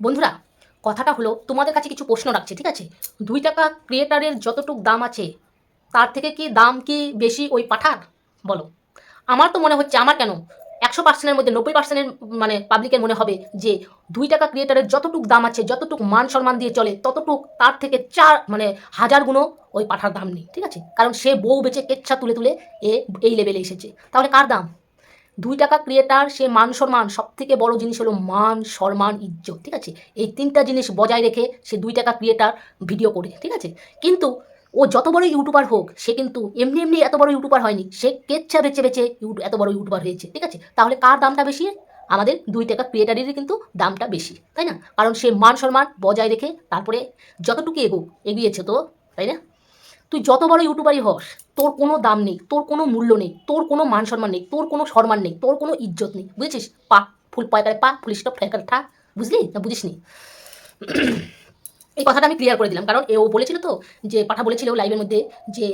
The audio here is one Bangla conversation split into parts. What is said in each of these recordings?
বন্ধুরা, কথাটা হলো, তোমাদের কাছে কিছু প্রশ্ন রাখছি, ঠিক আছে? দুই টাকা ক্রিয়েটারের যতটুক দাম আছে, তার থেকে কি দাম কি বেশি ওই পাঠার? বলো। আমার তো মনে হচ্ছে, আমার কেন? একশো পার্সেন্টের মধ্যে, নব্বই পার্সেন্টের মানে পাবলিকের মনে হবে যে, দুই টাকা ক্রিয়েটারের যতটুক দাম আছে, যতটুক মান সম্মান দিয়ে চলে, ততটুক তার থেকে চার মানে হাজার গুণও ওই পাঠার দাম নেই, ঠিক আছে? কারণ সে বউ বেচে কেচ্ছা তুলে তুলে এ, এই লেভেলে এসেছে। তাহলে কার দাম? দুই টাকা ক্রিয়েটার, সে মান সম্মান সব থেকে বড় জিনিস হলো মান, সম্মান, ইজ্জত, ঠিক আছে? এই তিনটা জিনিস বজায় রেখে সে দুই টাকা ক্রিয়েটার ভিডিও করে, ঠিক আছে? কিন্তু ও যত বড় ইউটিউবার হোক, সে কিন্তু এমনি এমনি এত বড় ইউটিউবার হয়নি, সে কেচ্ছা বেছে ইউটু এত বড় ইউটিউবার হয়েছে, ঠিক আছে? তাহলে কার দামটা বেশি? আমাদের দুই টাকা ক্রিয়েটারেরই কিন্তু দামটা বেশি, তাই না? কারণ সে মান সম্মান বজায় রেখে তারপরে যতটুকু এগো এগিয়েছে তো, তাই না? তুই যত বড় ইউটিউবারই হস, তোর কোনো দাম নেই, তোর কোনো মূল্য নেই, তোর কোনো মান সম্মান নেই, তোর কোনো সম্মান নেই, তোর কোনো ইজ্জত নেই, বুঝেছিস? পা, ফুল পয়কারে পা ফুল স্টপ ঠা বুঝলি? না বুঝিসনি? এই কথাটা আমি ক্লিয়ার করে দিলাম, কারণ এও বলেছিল তো, যে পাঠা বলেছিল লাইভের মধ্যে যে,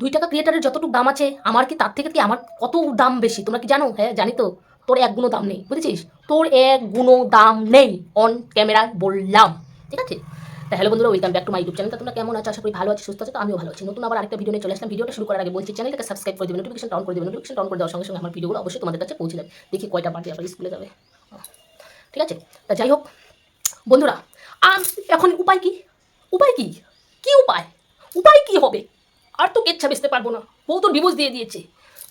দুই টাকা ক্রিয়েটারের যতটুকু দাম আছে, আমার কি তার থেকে কি আমার কত দাম বেশি? তোমরা কি জানো? হ্যাঁ জানি তো। তোর এক গুণও দাম নেই, বুঝেছিস? তোর এক গুণও দাম নেই অন ক্যামেরায় বললাম, ঠিক আছে? হ্যালো বন্ধুরা welcome back to my YouTube channel তোমরা কেমন আছো? আশা করি ভালো আছি, সুস্থ আছো, তো আমিও ভালো আছি। নতুন আবার আরেকটা ভিডিও নিয়ে চলে আসলাম। ভিডিওটা শুরু করার আগে বলছি চ্যানেলটাকে সাবস্ক্রাইব করে দেবেন নোটিফিকেশন অন করে দেবেন নোটিফিকেশন অন করে দেওয়ার সঙ্গে সঙ্গে আমার ভিডিওগুলো অবশ্যই তোমাদের কাছে পৌঁছে যাবে। দেখি কয়টা বাজে, আবার স্কুলে যাবে। ঠিক আছে? তা যাই হোক, বন্ধুরা আর এখন উপায় কি? উপায় কি? কি উপায়? উপায় কি হবে? আর তো কেচ্ছা বেচতে পারব না। বউ তোর ডিভোর্স দিয়ে দিয়েছে।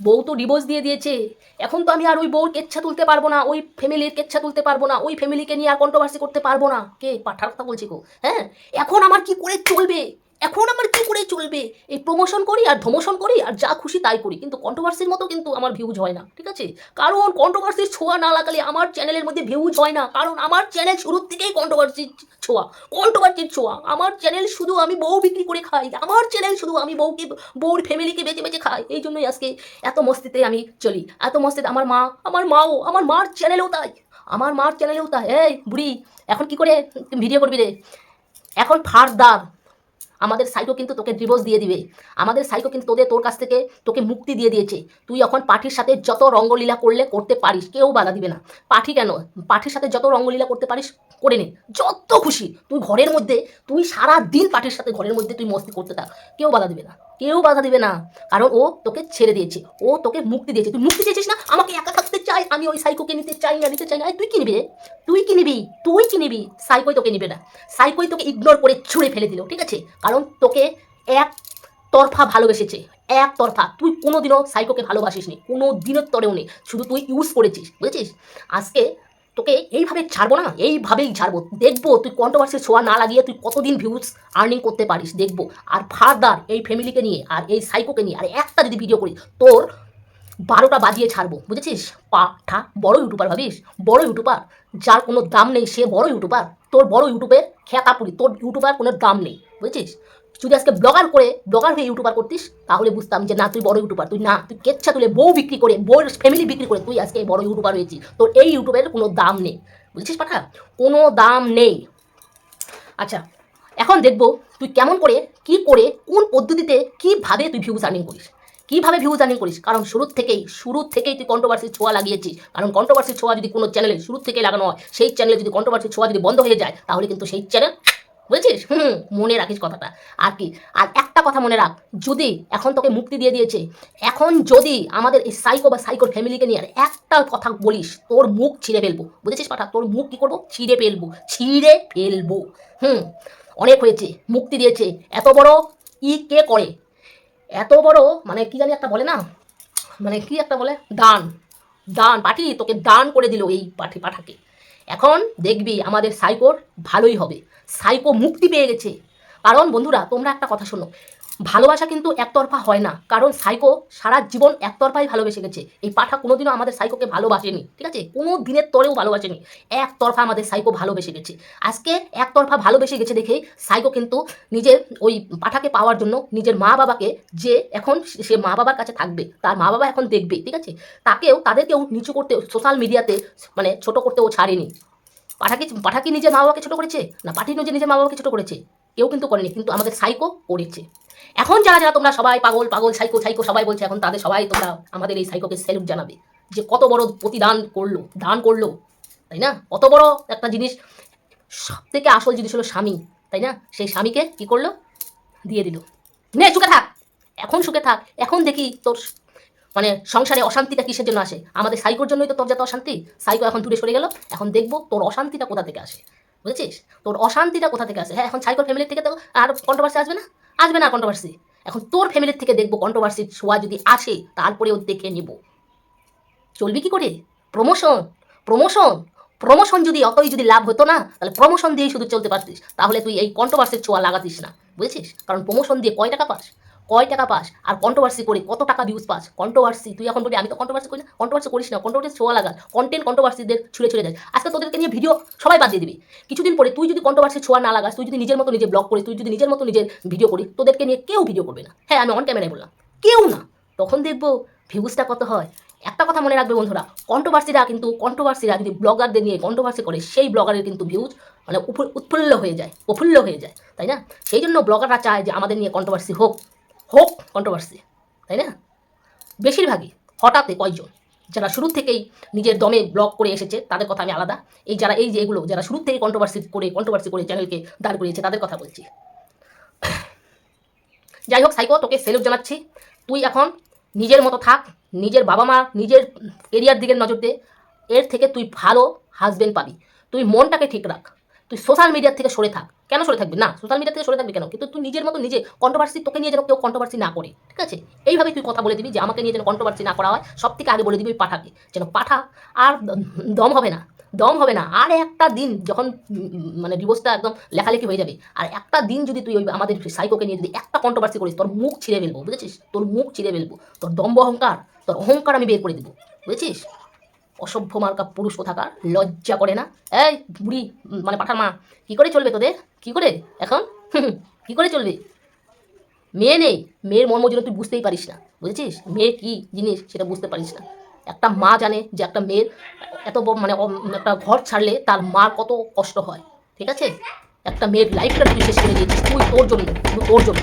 বউ তো ডিভোর্স দিয়ে দিয়েছে। এখন তো আমি আর ওই বউর কেচ্ছা তুলতে পারব না, ওই ফ্যামিলির কেচ্ছা তুলতে পারব না, ওই ফ্যামিলিকে নিয়ে আর কন্ট্রোভার্সি করতে পারব না। কে? পাঠার কথা বলছি গো হ্যাঁ? এখন আমার কি করে চলবে? এখন আমার কি করে চলবে? এই প্রমোশন করি আর ধমোশন করি আর যা খুশি তাই করি। কিন্তু কন্ট্রোভার্সির মতো কিন্তু আমার ভিউজ হয় না, ঠিক আছে? কারণ কন্ট্রোভার্সির ছোঁয়া না লাগালে আমার চ্যানেলের মধ্যে ভিউজ হয় না। কারণ আমার চ্যানেল শুরুর থেকেই কন্ট্রোভার্সির ছোঁয়া কন্ট্রোভার্সির ছোঁয়া। আমার চ্যানেল শুধু আমি বউ বিক্রি করে খাই। আমার চ্যানেল শুধু আমি বউকে, বউর ফ্যামিলিকে বেঁচে বেঁচে খাই। এই জন্যই আজকে এত মস্তিতে আমি চলি। এত মস্তিতে আমার মা, আমার মাও, আমার মার চ্যানেলেও তাই। আমার মার চ্যানেলেও তাই। এই বুড়ি, এখন কি করে ভিডিও করবি রে? এখন ফারদার। আমাদের সাইকো কিন্তু তোকে ডিভোর্স দিয়ে দিবে। আমাদের সাইকো কিন্তু তোদের তোর কাছ থেকে তোকে মুক্তি দিয়ে দিয়েছে। তুই এখন পাঠির সাথে যত রঙ্গলীলা করলে করতে পারিস, কেউ বাধা দিবে না। পাঠি কেন? পাঠির সাথে যত রঙ্গলীলা করতে পারিস করে নে। যত খুশি। তুই ঘরের মধ্যে, তুই সারা দিন পাঠির সাথে ঘরের মধ্যে তুই মস্তি করতে থাক। কেউ বাধা দিবে না। কেউ বাধা দিবে না। কারণ ও তোকে ছেড়ে দিয়েছে। ও তোকে মুক্তি দিয়েছে। তুই মুক্তি দিয়েছিস না? আমাকে একা থাকতে চাই। আমি ওই সাইকোকে নিতে চাই না, নিতে চাই না। তুই কি নিবি তুই কি নিবি? তুই কি নিবি? সাইকোই তোকে নিবে না। সাইকোই তোকে ইগনোর করে ছুঁড়ে ফেলে দিল, ঠিক আছে? কারণ তোকে এক তরফা ভালোবেসেছে। এক তরফা। তুই কোনোদিনও সাইকোকে ভালোবাসিস নি কোনো দিনের তরেও নেই। শুধু তুই ইউজ করেছিস। বুঝেছিস? আজকে তোকে এইভাবে ছাড়বো না? এইভাবেই ছাড়বো। দেখব তুই কন্ট্রোভার্সি ছোঁয়া না লাগিয়ে তুই কতদিন ভিউজ আর্নিং করতে পারিস, দেখব। আর ফার্দার এই ফ্যামিলিকে নিয়ে, আর এই সাইকোকে নিয়ে, আর একটা যদি ভিডিও করি, তোর বারোটা বাজিয়ে ছাড়বো, বুঝেছিস? পাঠা, বড় ইউটিউবার ভাবিস? বড় ইউটিউবার যার কোনো দাম নেই, সে বড় ইউটিউবার তোর বড় ইউটিউবের খেতাপুরি, তোর ইউটিউবার কোনো দাম নেই, বুঝেছিস? যদি আজকে ব্লগার করে, ব্লগার হয়ে ইউটিউবার করতিস, তাহলে বুঝতাম যে না, তুই বড় ইউটিউবার তুই না, তুই কেচ্ছা তুলে বউ বিক্রি করে, বউয়ের ফ্যামিলি বিক্রি করে তুই আজকে বড় ইউটিউবার হয়েছিস। তোর এই ইউটিউবের কোনো দাম নেই। বুঝেছিস পাঠা? কোনো দাম নেই। আচ্ছা এখন দেখব তুই কেমন করে, কি করে, কোন পদ্ধতিতে, কীভাবে তুই ভিউজ আর্নিং করিস। কীভাবে ভিউজ আর্নিং করিস? কারণ শুরুর থেকেই শুরুর থেকেই তুই কন্ট্রোভার্সির ছোঁয়া লাগিয়েছিস। কারণ কন্ট্রোভার্সির ছোঁয়া যদি কোনো চ্যানেলে শুরুর থেকে লাগানো হয়, সেই চ্যানেলে যদি কন্ট্রোভার্সির ছোঁয়া যদি বন্ধ হয়ে যায়, তাহলে কিন্তু সেই চ্যানেল বুঝেছিস? হুম মনে রাখিস কথাটা। আর কি? আর একটা কথা মনে রাখ, যদি এখন তোকে মুক্তি দিয়ে দিয়েছে, এখন যদি আমাদের এই সাইকো বা সাইকোর ফ্যামিলিকে নিয়ে আর একটা কথা বলিস, তোর মুখ ছিঁড়ে ফেলব। বুঝেছিস পাঠা তোর মুখ কী করব? ছিঁড়ে ফেলব। ছিঁড়ে ফেলব। হুম? অনেক হয়েছে, মুক্তি দিয়েছে। এত বড় ই কে করে? এত বড় মানে কি জানি একটা বলে না? মানে কি একটা বলে? দান। দান। পাঠি, তোকে দান করে দিল এই পাঠি পাঠাকে। এখন দেখবি আমাদের সাইকোর ভালোই হবে। সাইকো মুক্তি পেয়ে গেছে। কারণ বন্ধুরা, তোমরা একটা কথা শোনো। ভালোবাসা কিন্তু একতরফা হয় না। কারণ সাইকো সারা জীবন একতরফাই ভালোবেসে গেছে। এই পাঠা কোনোদিনও আমাদের সাইকোকে ভালোবাসেনি, ঠিক আছে? কোনো দিনের তরেও ভালোবাসেনি। একতরফা আমাদের সাইকো ভালোবেসে গেছে। আজকে একতরফা ভালোবেসে গেছে দেখে সাইকো কিন্তু নিজের ওই পাঠাকে পাওয়ার জন্য নিজের মা বাবাকে যে এখন সে মা বাবার কাছে থাকবে, তার মা বাবা এখন দেখবে, ঠিক আছে? তাকেও, তাদেরকেও নিচু করতে, সোশ্যাল মিডিয়াতে মানে ছোট করতে ও ছাড়েনি। পাঠা কি পাঠা কি নিজের মা বাবাকে ছোটো করেছে? না, পাঠি নিজে নিজের মা বাবাকে ছোটো করেছে? কেউ কিন্তু করেনি, কিন্তু আমাদের সাইকো করেছে। এখন যারা যারা তোমরা সবাই পাগল পাগল, সাইকো সাইকো সবাই বলছে, এখন তাদের সবাই তোমরা আমাদের এই সাইকোকে স্যালুট জানাবে। যে কত বড় প্রতিদান করল, দান করল, তাই না? কত বড় একটা জিনিস সব থেকে আসল জিনিস হলো স্বামী, তাই না? সেই স্বামীকে কি করল? দিয়ে দিল। নে, সুখে থাক। এখন সুখে থাক। এখন দেখি তোর মানে সংসারে অশান্তিটা কিসের জন্য আসে? আমাদের সাইকোর জন্যই তো তোর যত অশান্তি। সাইকো এখন দূরে সরে গেল। এখন দেখব তোর অশান্তিটা কোথা থেকে আসে? বুঝেছিস? তোর অশান্তিটা কোথা থেকে আসে? হ্যাঁ এখন সাইকোর ফ্যামিলির থেকে তো আর কন্ট্রোভার্সি আসবে না? আসবে না কন্ট্রোভার্সি এখন তোর ফ্যামিলির থেকে দেখব কন্ট্রোভার্সির ছোঁয়া যদি আসে, তারপরেও দেখে নেব। চলবি কি করে? প্রমোশন প্রমোশন প্রমোশন যদি অতই যদি লাভ হতো না, তাহলে প্রমোশন দিয়েই শুধু চলতে পারতিস। তাহলে তুই এই কন্ট্রোভার্সির ছোঁয়া লাগাতিস না। বুঝেছিস? কারণ প্রমোশন দিয়ে কয় টাকা পাস? কয় টাকা পাস? আর কন্ট্রোভার্সি করে, কত টাকা ভিউজ পাস? কন্ট্রোভার্সি তুই এখন বলি আমি তো কন্ট্রোভার্সি করি না। কন্ট্রোভার্সি করিস না কন্ট্রোভার্সি ছোঁয়া লাগা কন্টেন্ট কন্ট্রোভার্সিদের ছুড়ে ছুড়ে যায় আজকে তোদেরকে নিয়ে ভিডিও সবাই বাদ দিয়ে দিবি। কিছুদিন পরে তুই যদি কন্ট্রোভার্সি ছোঁয়া না লাগাস, তুই যদি নিজের মতো নিজে ব্লগ করিস, তুই যদি নিজের মতো নিজের ভিডিও করিস, তোদেরকে নিয়ে কেউ ভিডিও করবে না। হ্যাঁ আমি অন ক্যামেরায় বললাম। কেউ না। তখন দেখব ভিউজটা কত হয়। একটা কথা মনে রাখবে বন্ধুরা কন্ট্রোভার্সিরা কিন্তু কন্ট্রোভার্সিরা যদি ব্লগারদের নিয়ে কন্ট্রোভার্সি করে, সেই ব্লগারের কিন্তু ভিউজ মানে উৎফুল্ল হয়ে যায়, প্রফুল্ল হয়ে যায়, তাই না? সেই জন্য ব্লগাররা চায় যে আমাদের নিয়ে কন্ট্রোভার্সি হোক। হোক কন্ট্রোভার্সি তাই না? বেশিরভাগই হঠাৎ কয়জন যারা শুরু থেকেই নিজের দমে ব্লগ করে এসেছে, তাদের কথা আমি আলাদা। এই যারা, এই যে এগুলো, যারা শুরু থেকেই কন্ট্রোভার্সি করে কন্ট্রোভার্সি করে চ্যানেলকে দাঁড় করিয়েছে, তাদের কথা বলছি। যাই হোক, সাইকো, তোকে সেলুট জানাচ্ছি। তুই এখন নিজের মতো থাক, নিজের বাবা মা, নিজের এরিয়ার দিকে নজর দে। এর থেকে তুই ভালো হাজবেন্ড পাবি। তুই মনটাকে ঠিক রাখ। তুই সোশ্যাল মিডিয়ার থেকে সরে থাক। কেন সরে থাকবি? না সোশ্যাল মিডিয়া থেকে সরে থাকবি কেন? কিন্তু তুই নিজের মতো নিজে কন্ট্রোভার্সি তোকে নিয়ে যেন কেউ কন্ট্রোভার্সি না করে, ঠিক আছে? এইভাবে তুই কথা বলে দিবি যে আমাকে নিয়ে যেন কন্ট্রোভার্সি না করা হয়, সব থেকে আগে বলে দিবি পাঠাকে, যেন পাঠা আর দম হবে না, দম হবে না। আর একটা দিন যখন মানে ডিভোর্সটা একদম লেখালেখি হয়ে যাবে, আর একটা দিন যদি তুই ওই আমাদের সাইকোকে নিয়ে যদি একটা কন্ট্রোভার্সি করিস, তোর মুখ ছিঁড়ে ফেলব, বুঝেছিস? তোর মুখ ছিঁড়ে ফেলব, তোর দম্ভ অহংকার, তোর অহংকার আমি বের করে দেবো, বুঝেছিস? অসভ্য মার্কা পুরুষ কোথাকার, লজ্জা করে না? এই বুড়ি মানে পাঠার মা, কি করে চলবে তোদের? কি করে? এখন? কি করে চলবে? মেয়ে নেই, মেয়ের মর্ম যেন তুই বুঝতেই পারিস না, বুঝেছিস? মেয়ে কি জিনিস সেটা বুঝতে পারিস না। একটা মা জানে যে একটা মেয়ের এত বড় মানে একটা ঘর ছাড়লে তার মার কত কষ্ট হয়, ঠিক আছে? একটা মেয়ের লাইফটা তুই শেষ করে দিয়েছিস, তুই তোর জন্য, শুধু তোর জন্য?